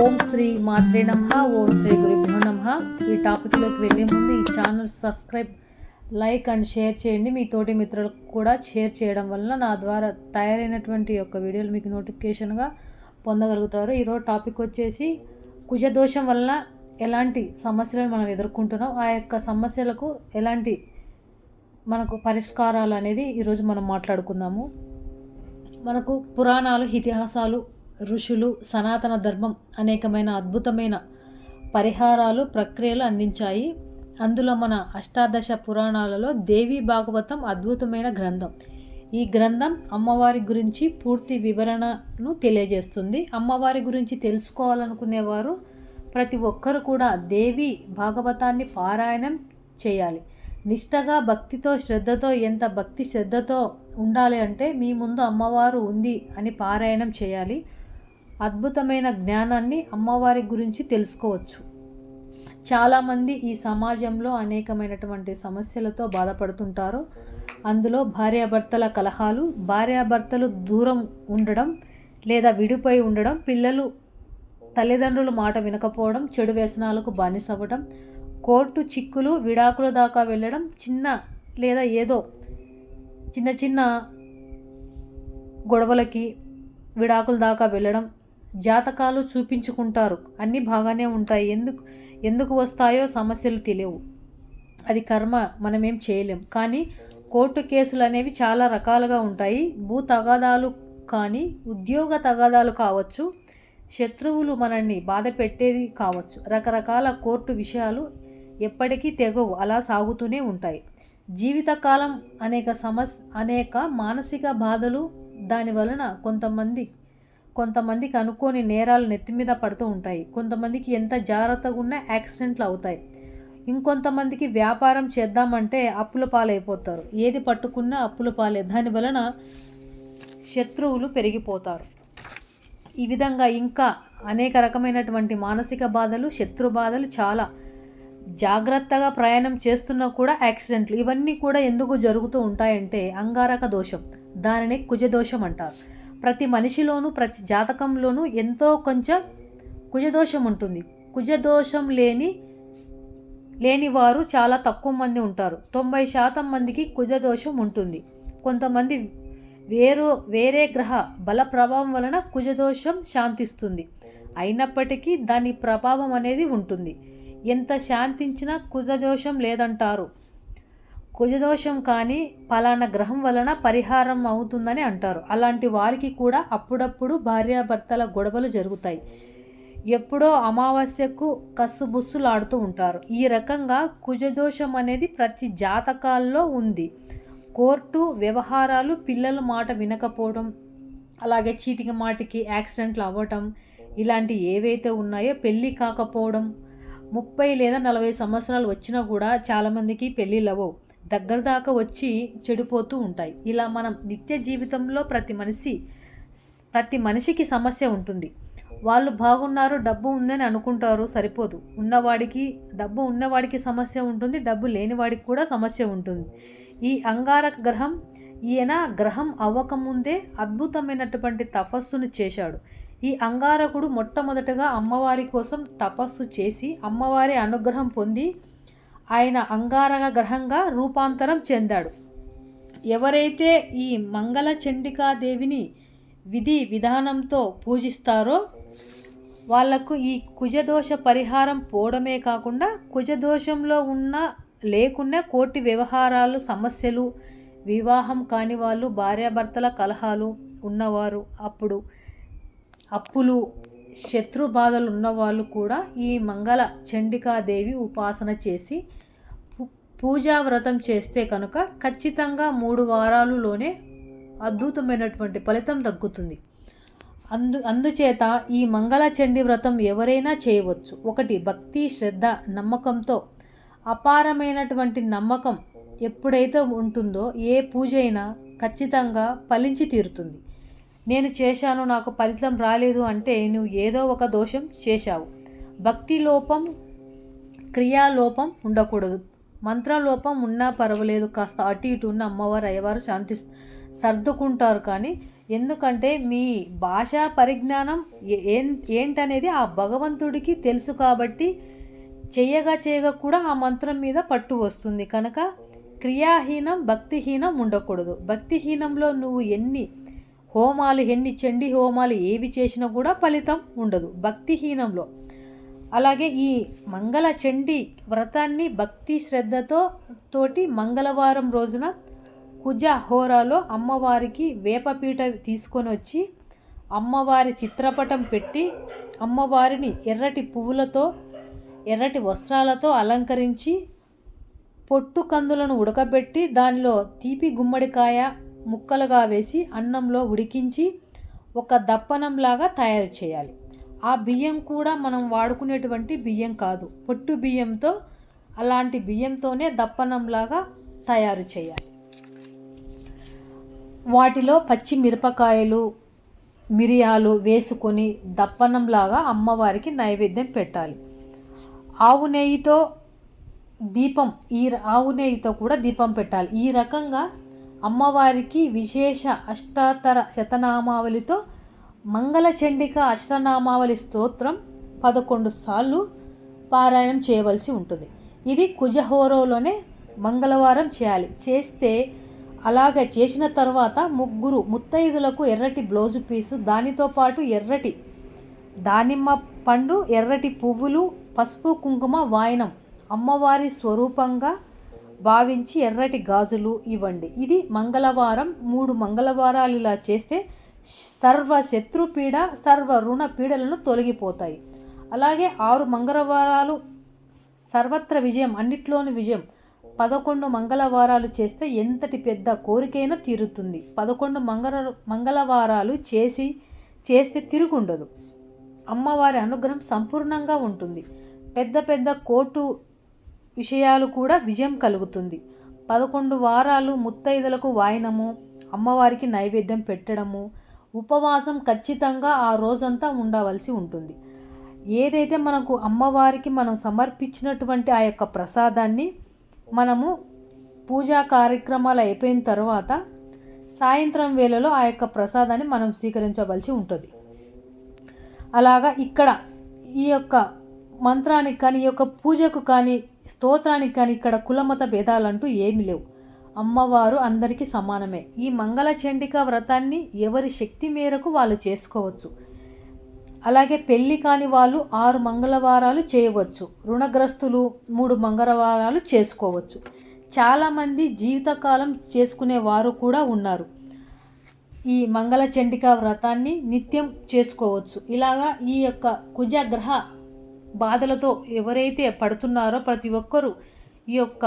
ఓం శ్రీ మాత్రే నమ. ఓం శ్రీ గురుభ్యో నమ. ఈ టాపిక్లోకి వెళ్ళే ముందు ఈ channel subscribe like and share చేయండి. మీ తోటి మిత్రులకు కూడా షేర్ చేయడం వల్ల నా ద్వారా తయారైనటువంటి యొక్క వీడియోలు మీకు నోటిఫికేషన్గా పొందగలుగుతారు. ఈరోజు టాపిక్ వచ్చేసి కుజదోషం వలన ఎలాంటి సమస్యలను మనం ఎదుర్కొంటున్నాం. ఆ యొక్క సమస్యలకు ఎలాంటి మనకు పరిష్కారాలు అనేది ఈరోజు మనం మాట్లాడుకుందాము. మనకు పురాణాలు ఇతిహాసాలు ఋషులు సనాతన ధర్మం అనేకమైన అద్భుతమైన పరిహారాలు ప్రక్రియలు అందించాయి. అందులో మన అష్టాదశ పురాణాలలో దేవి భాగవతం అద్భుతమైన గ్రంథం. ఈ గ్రంథం అమ్మవారి గురించి పూర్తి వివరణను తెలియజేస్తుంది. అమ్మవారి గురించి తెలుసుకోవాలనుకునేవారు ప్రతి ఒక్కరు కూడా దేవి భాగవతాన్ని పారాయణం చేయాలి. నిష్టగా భక్తితో శ్రద్ధతో ఎంత భక్తి శ్రద్ధతో ఉండాలి అంటే మీ ముందు అమ్మవారు ఉంది అని పారాయణం చేయాలి. అద్భుతమైన జ్ఞానాన్ని అమ్మవారి గురించి తెలుసుకోవచ్చు. చాలామంది ఈ సమాజంలో అనేకమైనటువంటి సమస్యలతో బాధపడుతుంటారు. అందులో భార్యాభర్తల కలహాలు భార్యాభర్తలు దూరం ఉండడం లేదా విడిపోయి ఉండడం పిల్లలు తల్లిదండ్రుల మాట వినకపోవడం చెడు వ్యసనాలకు బానిసవ్వడం కోర్టు చిక్కులు విడాకుల దాకా వెళ్ళడం చిన్న లేదా ఏదో చిన్న చిన్న గొడవలకి విడాకుల దాకా వెళ్ళడం జాతకాలు చూపించుకుంటారు. అన్నీ బాగానే ఉంటాయి. ఎందుకు ఎందుకు వస్తాయో సమస్యలు తెలియవు. అది కర్మ మనమేం చేయలేం. కానీ కోర్టు కేసులు అనేవి చాలా రకాలుగా ఉంటాయి. భూ తగాదాలు కానీ ఉద్యోగ తగాదాలు కావచ్చు. శత్రువులు మనల్ని బాధ పెట్టేది కావచ్చు. రకరకాల కోర్టు విషయాలు ఎప్పటికీ తెగవు. అలా సాగుతూనే ఉంటాయి. జీవితకాలం అనేక సమస్ అనేక మానసిక బాధలు దాని వలన కొంతమంది కొంతమందికి అనుకోని నేరాలు నెత్తి మీద పడుతూ ఉంటాయి. కొంతమందికి ఎంత జాగ్రత్తగా ఉన్నా యాక్సిడెంట్లు అవుతాయి. ఇంకొంతమందికి వ్యాపారం చేద్దామంటే అప్పుల పాలైపోతారు. ఏది పట్టుకున్నా అప్పుల పాలే. దాని వలన శత్రువులు పెరిగిపోతారు. ఈ విధంగా ఇంకా అనేక రకమైనటువంటి మానసిక బాధలు శత్రు బాధలు చాలా జాగ్రత్తగా ప్రయాణం చేస్తున్నా కూడా యాక్సిడెంట్లు. ఇవన్నీ కూడా ఎందుకు జరుగుతూ ఉంటాయంటే అంగారక దోషం. దానిని కుజదోషం అంటారు. ప్రతి మనిషిలోనూ ప్రతి జాతకంలోనూ ఎంతో కొంచెం కుజదోషం ఉంటుంది. కుజదోషం లేని లేని వారు చాలా తక్కువ మంది ఉంటారు. తొంభై శాతం మందికి కుజదోషం ఉంటుంది. కొంతమంది వేరు వేరే గ్రహ బల ప్రభావం వలన కుజదోషం శాంతిస్తుంది. అయినప్పటికీ దాని ప్రభావం అనేది ఉంటుంది. ఎంత శాంతించినా కుజదోషం లేదంటారు. కుజదోషం కానీ పలానా గ్రహం వలన పరిహారం అవుతుందని అంటారు. అలాంటి వారికి కూడా అప్పుడప్పుడు భార్యాభర్తల గొడవలు జరుగుతాయి. ఎప్పుడో అమావాస్యకు కస్సుబుస్సులాడుతూ ఉంటారు. ఈ రకంగా కుజదోషం అనేది ప్రతి జాతకాల్లో ఉంది. కోర్టు వ్యవహారాలు పిల్లల మాట వినకపోవడం అలాగే చీటికి మాటికి యాక్సిడెంట్లు అవ్వటం ఇలాంటి ఏవైతే ఉన్నాయో పెళ్ళి కాకపోవడం ముప్పై లేదా నలభై సంవత్సరాలు వచ్చినా కూడా చాలామందికి పెళ్ళిళ్ళు అవ్వవు. దగ్గర దాకా వచ్చి చెడిపోతూ ఉంటాయి. ఇలా మనం నిత్య జీవితంలో ప్రతి మనిషి ప్రతి మనిషికి సమస్య ఉంటుంది. వాళ్ళు బాగున్నారు డబ్బు ఉందని అనుకుంటారు సరిపోదు. ఉన్నవాడికి డబ్బు ఉన్నవాడికి సమస్య ఉంటుంది డబ్బు లేనివాడికి కూడా సమస్య ఉంటుంది. ఈ అంగారక గ్రహం ఈయన గ్రహం అవ్వకముందే అద్భుతమైనటువంటి తపస్సును చేశాడు. ఈ అంగారకుడు మొట్టమొదటగా అమ్మవారి కోసం తపస్సు చేసి అమ్మవారి అనుగ్రహం పొంది ఆయన అంగారక గ్రహంగా రూపాంతరం చెందాడు. ఎవరైతే ఈ మంగళ చండికాదేవిని విధి విధానంతో పూజిస్తారో వాళ్ళకు ఈ కుజదోష పరిహారం పోవడమే కాకుండా కుజదోషంలో ఉన్న లేకున్నా కోటి వ్యవహారాలు సమస్యలు వివాహం కాని వాళ్ళు భార్యాభర్తల కలహాలు ఉన్నవారు అప్పుడు అప్పులు శత్రు బాధలు ఉన్నవాళ్ళు కూడా ఈ మంగళ చండికాదేవి ఉపాసన చేసి పూజా వ్రతం చేస్తే కనుక ఖచ్చితంగా మూడు వారాలులోనే అద్భుతమైనటువంటి ఫలితం తగ్గుతుంది. అందు అందుచేత ఈ మంగళ చండి వ్రతం ఎవరైనా చేయవచ్చు. ఒకటి భక్తి శ్రద్ధ నమ్మకంతో. అపారమైనటువంటి నమ్మకం ఎప్పుడైతే ఉంటుందో ఏ పూజ అయినా ఖచ్చితంగా ఫలించి తీరుతుంది. నేను చేశాను నాకు ఫలితం రాలేదు అంటే నువ్వు ఏదో ఒక దోషం చేశావు. భక్తి లోపం క్రియాలోపం ఉండకూడదు. మంత్రలోపం ఉన్నా పర్వాలేదు కాస్త అటు ఇటు ఉన్న అమ్మవారు అయ్యవారు శాంతి సర్దుకుంటారు కానీ ఎందుకంటే మీ భాషా పరిజ్ఞానం ఏం ఏంటనేది ఆ భగవంతుడికి తెలుసు కాబట్టి చేయగా చేయగా కూడా ఆ మంత్రం మీద పట్టు వస్తుంది. కనుక క్రియాహీనం భక్తిహీనం ఉండకూడదు. భక్తిహీనంలో నువ్వు ఎన్ని హోమాలు ఎన్ని చండీ హోమాలు ఏవి చేసినా కూడా ఫలితం ఉండదు భక్తిహీనంలో. అలాగే ఈ మంగళ చండీ వ్రతాన్ని భక్తి శ్రద్ధతో తోటి మంగళవారం రోజున కుజ హోరాలో అమ్మవారికి వేపపీట తీసుకొని వచ్చి అమ్మవారి చిత్రపటం పెట్టి అమ్మవారిని ఎర్రటి పువ్వులతో ఎర్రటి వస్త్రాలతో అలంకరించి పొట్టు కందులను ఉడకబెట్టి దానిలో తీపి గుమ్మడికాయ ముక్కలుగా వేసి అన్నంలో ఉడికించి ఒక దప్పనంలాగా తయారు చేయాలి. ఆ బియ్యం కూడా మనం వాడుకునేటువంటి బియ్యం కాదు పొట్టు బియ్యంతో అలాంటి బియ్యంతోనే దప్పనంలాగా తయారు చేయాలి. వాటిలో పచ్చి మిరపకాయలు మిరియాలు వేసుకొని దప్పనంలాగా అమ్మవారికి నైవేద్యం పెట్టాలి. ఆవు నెయ్యితో దీపం ఈ ఆవు నెయ్యితో కూడా దీపం పెట్టాలి. ఈ రకంగా అమ్మవారికి విశేష అష్టాతర శతనామావళితో మంగళచండిక అష్టనామావళి స్తోత్రం పదకొండు సార్లు పారాయణం చేయవలసి ఉంటుంది. ఇది కుజహోరోలోనే మంగళవారం చేయాలి. చేస్తే అలాగ చేసిన తర్వాత ముగ్గురు ముత్తైదులకు ఎర్రటి బ్లౌజు పీసు దానితో పాటు ఎర్రటి దానిమ్మ పండు ఎర్రటి పువ్వులు పసుపు కుంకుమ వాయనం అమ్మవారి స్వరూపంగా భావించి ఎర్రటి గాజులు ఇవ్వండి. ఇది మంగళవారం మూడు మంగళవారాలు ఇలా చేస్తే సర్వ శత్రు పీడ సర్వ రుణ పీడలను తొలగిపోతాయి. అలాగే ఆరు మంగళవారాలు సర్వత్ర విజయం అన్నిట్లోని విజయం. పదకొండు మంగళవారాలు చేస్తే ఎంతటి పెద్ద కోరికైనా తీరుతుంది. పదకొండు మంగళ మంగళవారాలు చేసి చేస్తే తిరుగుండదు. అమ్మవారి అనుగ్రహం సంపూర్ణంగా ఉంటుంది. పెద్ద పెద్ద కోర్టు విషయాలు కూడా విజయం కలుగుతుంది. పదకొండు వారాలు ముత్తైదులకు వాయనము అమ్మవారికి నైవేద్యం పెట్టడము ఉపవాసం ఖచ్చితంగా ఆ రోజంతా ఉండవలసి ఉంటుంది. ఏదైతే మనకు అమ్మవారికి మనం సమర్పించినటువంటి ఆ యొక్క ప్రసాదాన్ని మనము పూజా కార్యక్రమాలు అయిపోయిన తర్వాత సాయంత్రం వేళలో ఆ యొక్క ప్రసాదాన్ని మనం స్వీకరించవలసి ఉంటుంది. అలాగా ఇక్కడ ఈ యొక్క మంత్రానికి కానీ ఈ యొక్క పూజకు కానీ స్తోత్రానికి కానీ ఇక్కడ కులమత భేదాలంటూ ఏమి లేవు. అమ్మవారు అందరికీ సమానమే. ఈ మంగళ చండిక వ్రతాన్ని ఎవరి శక్తి మేరకు వాళ్ళు చేసుకోవచ్చు? అలాగే పెళ్ళి కాని వాళ్ళు ఆరు మంగళవారాలు చేయవచ్చు. రుణగ్రస్తులు మూడు మంగళవారాలు చేసుకోవచ్చు. చాలామంది జీవితకాలం చేసుకునే వారు కూడా ఉన్నారు. ఈ మంగళ చండిక వ్రతాన్ని నిత్యం చేసుకోవచ్చు. ఇలాగా ఈ యొక్క కుజగ్రహ బాధలతో ఎవరైతే పడుతున్నారో ప్రతి ఒక్కరూ ఈ యొక్క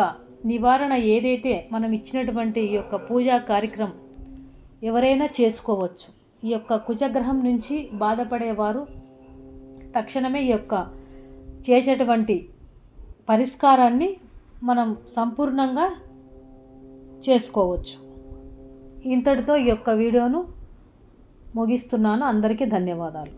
నివారణ ఏదైతే మనం ఇచ్చినటువంటి ఈ యొక్క పూజా కార్యక్రమం ఎవరైనా చేసుకోవచ్చు. ఈ యొక్క కుజగ్రహం నుంచి బాధపడేవారు తక్షణమే ఈ యొక్క చేసేటువంటి పరిష్కారాన్ని మనం సంపూర్ణంగా చేసుకోవచ్చు. ఇంతటితో ఈ యొక్క వీడియోను ముగిస్తున్నాను. అందరికీ ధన్యవాదాలు.